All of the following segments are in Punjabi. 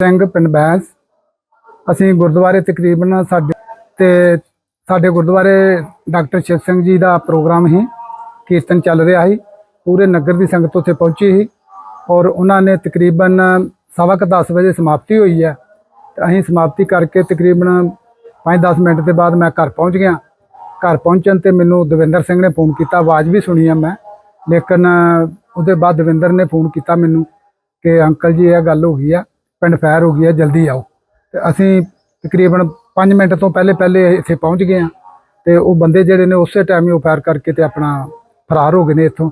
ਸਿੰਘ, ਪਿੰਡ ਬੈਂਸ ਅਸੀਂ ਗੁਰਦੁਆਰੇ ਤਕਰੀਬਨ ਸਾਡੇ ਤੇ ਸਾਡੇ ਗੁਰਦੁਆਰੇ ਡਾਕਟਰ ਸ਼ਿਵ ਸਿੰਘ ਜੀ ਦਾ ਪ੍ਰੋਗਰਾਮ ਹੀ, ਕੀਰਤਨ ਚੱਲ ਰਿਹਾ ਸੀ। ਪੂਰੇ ਨਗਰ ਦੀ ਸੰਗਤ ਉੱਥੇ ਪਹੁੰਚੀ ਸੀ ਔਰ ਉਹਨਾਂ ਨੇ ਤਕਰੀਬਨ ਸਵਾ ਕੁ 10 ਵਜੇ ਸਮਾਪਤੀ ਹੋਈ ਹੈ। ਤੇ ਅਸੀਂ ਸਮਾਪਤੀ ਕਰਕੇ ਤਕਰੀਬਨ 5-10 ਮਿੰਟ ਦੇ ਬਾਅਦ ਮੈਂ ਘਰ ਪਹੁੰਚ ਗਿਆ। ਘਰ ਪਹੁੰਚਣ ਤੇ ਮੈਨੂੰ ਦਵਿੰਦਰ ਸਿੰਘ ਨੇ ਫੋਨ ਕੀਤਾ। ਆਵਾਜ਼ ਵੀ ਸੁਣੀ ਆ ਮੈਂ। ਲੇਕਿਨ ਉਹਦੇ ਬਾਅਦ ਦਵਿੰਦਰ ਨੇ ਫੋਨ ਕੀਤਾ ਮੈਨੂੰ ਕਿ ਅੰਕਲ ਜੀ, ਇਹ ਗੱਲ ਹੋ ਗਈ ਆ। ਪਿੰਡ ਫਾਇਰ ਹੋ ਗਈ ਹੈ, ਜਲਦੀ ਆਓ। ਤੇ ਅਸੀਂ ਤਕਰੀਬਨ 5 ਮਿੰਟ ਤੋਂ ਪਹਿਲੇ ਪਹਿਲੇ ਇੱਥੇ ਪਹੁੰਚ ਗਏ ਆ ਤੇ ਉਹ ਬੰਦੇ ਜਿਹੜੇ ਨੇ ਉਸੇ ਟਾਈਮ ਹੀ ਉਹ ਫਾਇਰ ਕਰਕੇ ਤੇ ਆਪਣਾ ਫਰਾਰ ਹੋ ਗਏ ਨੇ ਇੱਥੋਂ।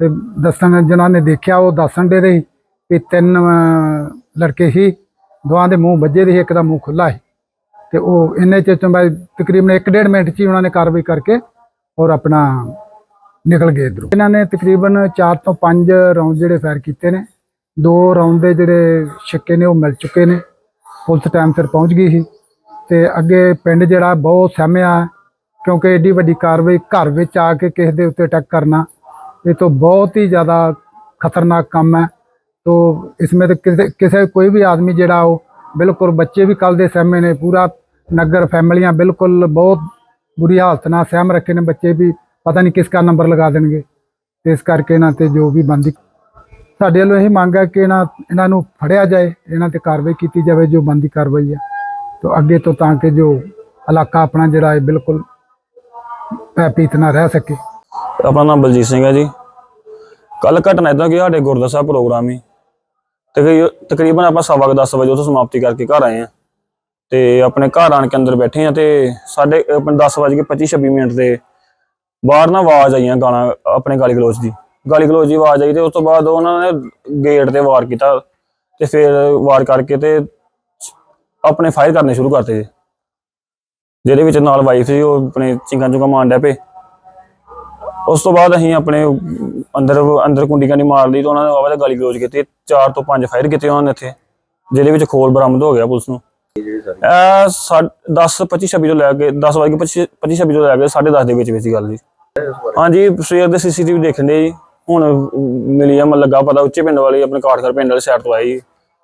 ਤੇ ਦੱਸਣ ਜਿਨ੍ਹਾਂ ਨੇ ਦੇਖਿਆ, ਉਹ ਦੱਸਣ ਦੇ ਰਹੀ ਵੀ ਤਿੰਨ ਲੜਕੇ ਸੀ ਦੋਹਾਂ ਦੇ ਮੂੰਹ ਵੱਜੇ ਦੇ ਸੀ, ਇੱਕ ਦਾ ਮੂੰਹ ਖੁੱਲਾ ਸੀ। ਤੇ ਉਹ ਇੰਨੇ ਚਿਰ ਤੋਂ ਬਾਅਦ ਤਕਰੀਬਨ 1.5 ਮਿੰਟ ਚ ਹੀ ਉਹਨਾਂ ਨੇ ਕਾਰਵਾਈ ਕਰਕੇ ਔਰ ਆਪਣਾ ਨਿਕਲ ਗਏ ਇਧਰੋਂ। ਇਹਨਾਂ ਨੇ ਤਕਰੀਬਨ 4 ਤੋਂ 5 ਰਾਉਂਡ ਜਿਹੜੇ ਫਾਇਰ ਕੀਤੇ ਨੇ। ਦੋ ਰਾਉਂਡ ਦੇ ਜਿਹੜੇ ਛੱਕੇ ਨੇ ਉਹ ਮਿਲ ਚੁੱਕੇ ਨੇ। ਪੁਲਿਸ ਟਾਈਮ ਸਿਰ ਪਹੁੰਚ ਗਈ ਸੀ। ਤੇ ਅੱਗੇ ਪਿੰਡ ਜਿਹੜਾ ਬਹੁਤ ਸਹਿਮਿਆ, ਕਿਉਂਕਿ ਏਡੀ ਵੱਡੀ ਕਾਰਵਾਈ ਘਰ ਵਿੱਚ ਆ ਕੇ ਕਿਸੇ ਦੇ ਉੱਤੇ ਅਟੈਕ ਕਰਨਾ, ਇਹ ਤੋਂ ਬਹੁਤ ਹੀ ਜ਼ਿਆਦਾ ਖਤਰਨਾਕ ਕੰਮ ਹੈ। ਤੋ ਇਸ ਵਿੱਚ ਕਿਸੇ ਕਿਸੇ ਕੋਈ ਵੀ ਆਦਮੀ ਜਿਹੜਾ ਉਹ ਬਿਲਕੁਲ ਬੱਚੇ ਵੀ ਕੱਲ ਦੇ ਸਹਿਮੇ ਨੇ, ਪੂਰਾ ਨਗਰ ਫੈਮਲੀਆਂ ਬਿਲਕੁਲ ਬਹੁਤ ਬੁਰੀ ਹਾਲਤ ਨਾਲ ਸਹਿਮ ਰੱਖੇ ਨੇ। ਬੱਚੇ ਵੀ ਪਤਾ ਨਹੀਂ ਕਿਸ ਦਾ ਨੰਬਰ ਲਗਾ ਦੇਣਗੇ। ਇਸ ਕਰਕੇ ਇਹਨਾਂ ਤੇ ਜੋ ਵੀ ਬੰਦੀ ਸਾਡੇ ਵੱਲੋਂ ਇਹ ਮੰਗ ਹੈ ਕਿ ਇਹਨਾਂ ਇਹਨਾਂ ਨੂੰ ਫੜਿਆ ਜਾਏ, ਇਹਨਾਂ ਤੇ ਕਾਰਵਾਈ ਕੀਤੀ ਜਾਵੇ, ਜੋ ਬੰਦੀ ਕਾਰਵਾਈ ਹੈ। ਤੋ ਅੱਗੇ ਤੋਂ ਤਾਂ ਕਿ ਜੋ ਇਲਾਕਾ ਆਪਣਾ ਜਿਹੜਾ ਹੈ, ਬਿਲਕੁਲ ਭੈਭੀਤ ਨਾ ਰਹਿ ਸਕੇ। ਆਪਣਾ ਨਾਮ ਬਲਜੀਤ ਸਿੰਘ ਹੈ ਜੀ। ਕੱਲ ਘਟਨਾ ਇਦਾਂ ਕਿ ਸਾਡੇ ਗੁਰਦੁਆਰਾ ਸਾਹਿਬ ਪ੍ਰੋਗਰਾਮ ਹੀ। ਤਕਰੀਬਨ ਆਪਾਂ ਸਵਾ ਕੁ 10 ਵਜੇ ਉੱਥੋਂ ਸਮਾਪਤੀ ਕਰਕੇ ਘਰ ਆਏ ਆ ਤੇ ਆਪਣੇ ਘਰ ਆਣ ਕੇ ਅੰਦਰ ਬੈਠੇ ਆ ਤੇ ਸਾਡੇ ਆਪਣੇ 10 ਵਜੇ ਕੇ 25 26 ਮਿੰਟ ਦੇ ਬਾਹਰ ਨਾ ਆਵਾਜ਼ ਆਈਆਂ ਗਾਣਾ ਆਪਣੇ ਗਾਲੀ ਗਲੋਚ ਦੀ। ਗਾਲੀ ਗਲੋਚ ਦੀ ਆਵਾਜ਼ ਆਈ ਤੇ ਉਸ ਤੋਂ ਬਾਅਦ ਉਹਨਾਂ ਨੇ ਗੇਟ ਤੇ ਵਾਰ ਕੀਤਾ ਤੇ ਫਿਰ ਵਾਰ ਕਰਕੇ ਤੇ ਆਪਣੇ ਫਾਇਰ ਕਰਨੇ ਸ਼ੁਰੂ ਕਰਤੇ ਜੀ। ਜਿਹਦੇ ਵਿੱਚ ਨਾਲ ਵਾਈਫ ਸੀ, ਉਹ ਆਪਣੇ ਚਿੰਗਾਂ ਚੁੰਗਾਂ ਮਾਰਨ ਡੈ ਪਏ। ਉਸ ਤੋਂ ਬਾਅਦ ਅਸੀਂ ਆਪਣੇ ਅੰਦਰ ਅੰਦਰ ਕੁੰਡੀ ਕਾਂਡੀ ਮਾਰ ਲਈ ਤਾਂ ਉਹਨਾਂ ਨੇ ਆਵਾਜ਼ ਗਾਲੀ ਗਲੋਚ ਕੀਤੀ। ਚਾਰ ਤੋਂ ਪੰਜ ਫਾਇਰ ਕੀਤੇ ਉਹਨਾਂ ਨੇ ਇੱਥੇ, ਜਿਹਦੇ ਵਿੱਚ ਖੋਲ ਬਰਾਮਦ ਹੋ ਗਿਆ ਪੁਲਿਸ ਨੂੰ। ਇਹ 10 25 26 ਤੋਂ ਲੈ ਕੇ 10 ਵਜੇ 25 25 26 ਤੋਂ ਲੈ ਕੇ 10:30 ਦੇ ਵਿੱਚ ਵਿੱਚ ਦੀ ਗੱਲ ਜੀ। ਹਾਂਜੀ, ਸਵੇਰ ਦੇ ਸੀਸੀਟੀਵੀ ਦੇਖਣ ਦੇ ਜੀ। ਹੁਣ ਮਿਲੀ ਆ ਮਤਲਬ ਲੱਗਾ ਪਤਾ ਉੱਚੇ ਪਿੰਡ ਵਾਲੀ ਆਪਣੇ ਕਾਠਗੜ ਪਿੰਡ ਵਾਲੇ ਸਾਈਡ ਤੋਂ ਆਈ। ਜੀ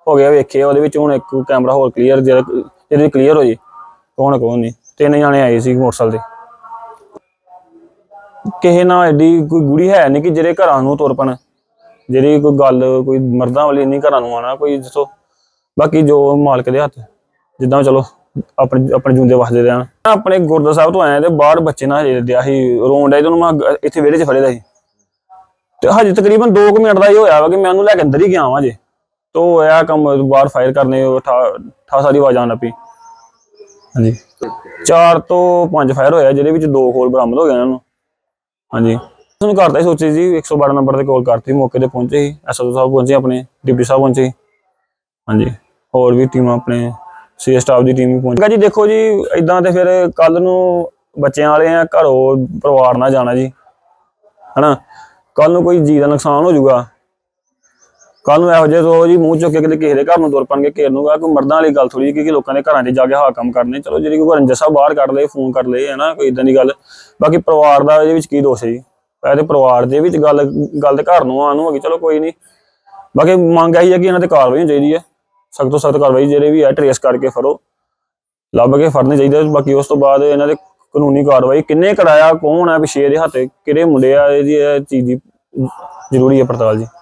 ਹੋ ਗਿਆ ਵੇਖਿਆ ਉਹਦੇ ਵਿੱਚ ਹੁਣ ਇੱਕ ਕੈਮਰਾ ਹੋਰ ਕਲੀਅਰ ਜਿਹੜਾ ਜਿਹਦੇ ਕਲੀਅਰ ਹੋ ਜੀ ਕੌਣ ਕੌਣ ਨਹੀਂ। ਤਿੰਨ ਜਾਣੇ ਆਏ ਸੀ ਮੋਟਰਸਾਈਕਲ ਤੇ। ਕਿਸੇ ਨਾਲ ਐਡੀ ਕੋਈ ਗੁੜੀ ਹੈ ਨਹੀਂ ਕਿ ਜਿਹੜੇ ਘਰਾਂ ਨੂੰ ਤੁਰ ਪਣ। ਜਿਹੜੀ ਕੋਈ ਗੱਲ, ਕੋਈ ਮਰਦਾਂ ਵਾਲੀ ਨਹੀਂ ਘਰਾਂ ਨੂੰ ਆਣਾ ਕੋਈ ਦੱਸੋ। ਬਾਕੀ ਜੋ ਮਾਲਕ ਦੇ ਹੱਥ, ਜਿੱਦਾਂ ਚਲੋ, ਆਪਣੇ ਆਪਣੇ ਜੂੰਦੇ ਵਸਦੇ ਰਹਿਣ। ਆਪਣੇ ਗੁਰਦੁਆਰਾ ਸਾਹਿਬ ਤੋਂ ਆਏ ਤੇ ਬਾਹਰ ਬੱਚੇ ਨਾਲ ਹਜੇ ਦਿਆ ਸੀ। ਰੋਣ ਡਿਆ ਤੇ ਉਹਨੂੰ ਮੈਂ ਇੱਥੇ ਵਿਹੜੇ 'ਚ ਫੜੇ ਦਾ ਸੀ। ਤੇ ਹਜੇ ਤਕਰੀਬਨ 2 ਮਿੰਟ ਦਾ ਹੀ ਹੋਇਆ ਵਾ ਕਿ ਮੈਂ ਉਹਨੂੰ ਲੈ ਕੇ ਅੰਦਰ ਹੀ ਗਿਆ ਵਾਂ ਜੇ। ਤੋ ਇਹ ਕੰਮ ਬਾਹਰ ਫਾਇਰ ਕਰਨੇ ਠਾ ਠਾ ਸਾਰੀ ਆਵਾਜ਼ ਆਉਣ ਲੱਪੀ ਹਾਂਜੀ। ਚਾਰ ਤੋਂ ਪੰਜ ਫਾਇਰ ਹੋਇਆ ਜਿਹਦੇ ਵਿੱਚ ਦੋ ਖੋਲ ਬਰਾਮਦ ਹੋ ਗਏ ਇਹਨਾਂ ਨੂੰ। ਹਾਂਜੀ। ਤੁਹਾਨੂੰ ਕਰਤਾ ਸੋਚੀ ਜੀ 112 ਨੰਬਰ ਤੇ ਕਾਲ ਕਰਤੀ ਮੌਕੇ ਤੇ ਪਹੁੰਚੇ ਸੀ ਐਸਐਸਓ ਸਾਹਿਬ ਪਹੁੰਚੇ ਆਪਣੇ ਡਿਪਟੀ ਸਾਹਿਬ ਪਹੁੰਚੇ। ਹਾਂਜੀ। ਹੋਰ ਵੀ ਟੀਮਾਂ ਆਪਣੇ ਸੀ ਸਟਾਫ ਦੀ ਟੀਮ ਵੀ ਪਹੁੰਚ ਗਈ ਜੀ ਦੇਖੋ ਜੀ ਇਦਾਂ ਤੇ ਫਿਰ ਕੱਲ ਨੂੰ ਬੱਚਿਆਂ ਵਾਲੇ ਆ ਘਰੋਂ ਪਰਿਵਾਰ ਨਾਲ ਜਾਣਾ ਜੀ। ਹਨਾ? ਕੱਲ ਨੂੰ ਕੋਈ ਜੀ ਦਾ ਨੁਕਸਾਨ ਹੋ ਜਾਊਗਾ। ਕੱਲ ਨੂੰ ਇਹੋ ਜਿਹੇ ਰੋਜ਼ ਜੀ ਮੂੰਹ ਚੁੱਕ ਕੇ ਕਿਤੇ ਕਿਸੇ ਦੇ ਘਰ ਨੂੰ ਤੁਰ ਪਣਗੇ ਘੇਰ ਨੂਗਾ ਕੋਈ ਮਰਦਾਂ ਵਾਲੀ ਗੱਲ ਥੋੜੀ ਕਿ ਲੋਕਾਂ ਦੇ ਘਰਾਂ 'ਚ ਜਾ ਕੇ ਹਾਂ ਕੰਮ ਕਰਨੇ। ਚਲੋ ਜਿਹੜੀ ਕੋਈ ਰੰਜਸਾ ਬਾਹਰ ਕੱਢ ਲਏ, ਫੋਨ ਕਰ ਲਏ ਹੈ ਨਾ ਕੋਈ ਇਦਾਂ ਦੀ ਗੱਲ। ਬਾਕੀ ਪਰਿਵਾਰ ਦਾ ਇਹਦੇ ਵਿੱਚ ਕੀ ਦੋਸ਼ ਹੈ ਜੀ? ਇਹ ਤੇ ਪਰਿਵਾਰ ਦੇ ਵਿੱਚ ਗੱਲ ਗੱਲ ਤੇ ਘਰ ਨੂੰ ਆਉਣ ਨੂੰ ਹੈਗੀ ਚਲੋ ਕੋਈ ਨਹੀਂ। ਬਾਕੀ ਮੰਗ ਇਹੀ ਹੈ ਕਿ ਇਹਨਾਂ ਤੇ ਕਾਰਵਾਈ ਹੋਣੀ ਚਾਹੀਦੀ ਹੈ। ਸਖਤ ਤੋਂ ਸਖਤ ਕਾਰਵਾਈ ਜਿਹੜੇ ਵੀ ਹੈ, ਟਰੇਸ ਕਰਕੇ ਫੜੋ। ਲੱਭ ਕੇ ਫੜਨੇ ਚਾਹੀਦੇ ਬਾਕੀ ਉਸ ਤੋਂ ਬਾਅਦ ਇਹਨਾਂ ਦੇ ਕਾਨੂੰਨੀ ਕਾਰਵਾਈ ਕਿੰਨੇ ਕਰਾਇਆ, ਕੌਣ ਹੈ, ਪਿਛੇ ਦੇ ਹੱਥ ਕਿਹੜੇ ਮੁੰਡੇ ਆ, ਇਹਦੀ ਇਹ ਚੀਜ਼ ਦੀ ਜ਼ਰੂਰੀ ਹੈ ਪੜਤਾਲ ਜੀ।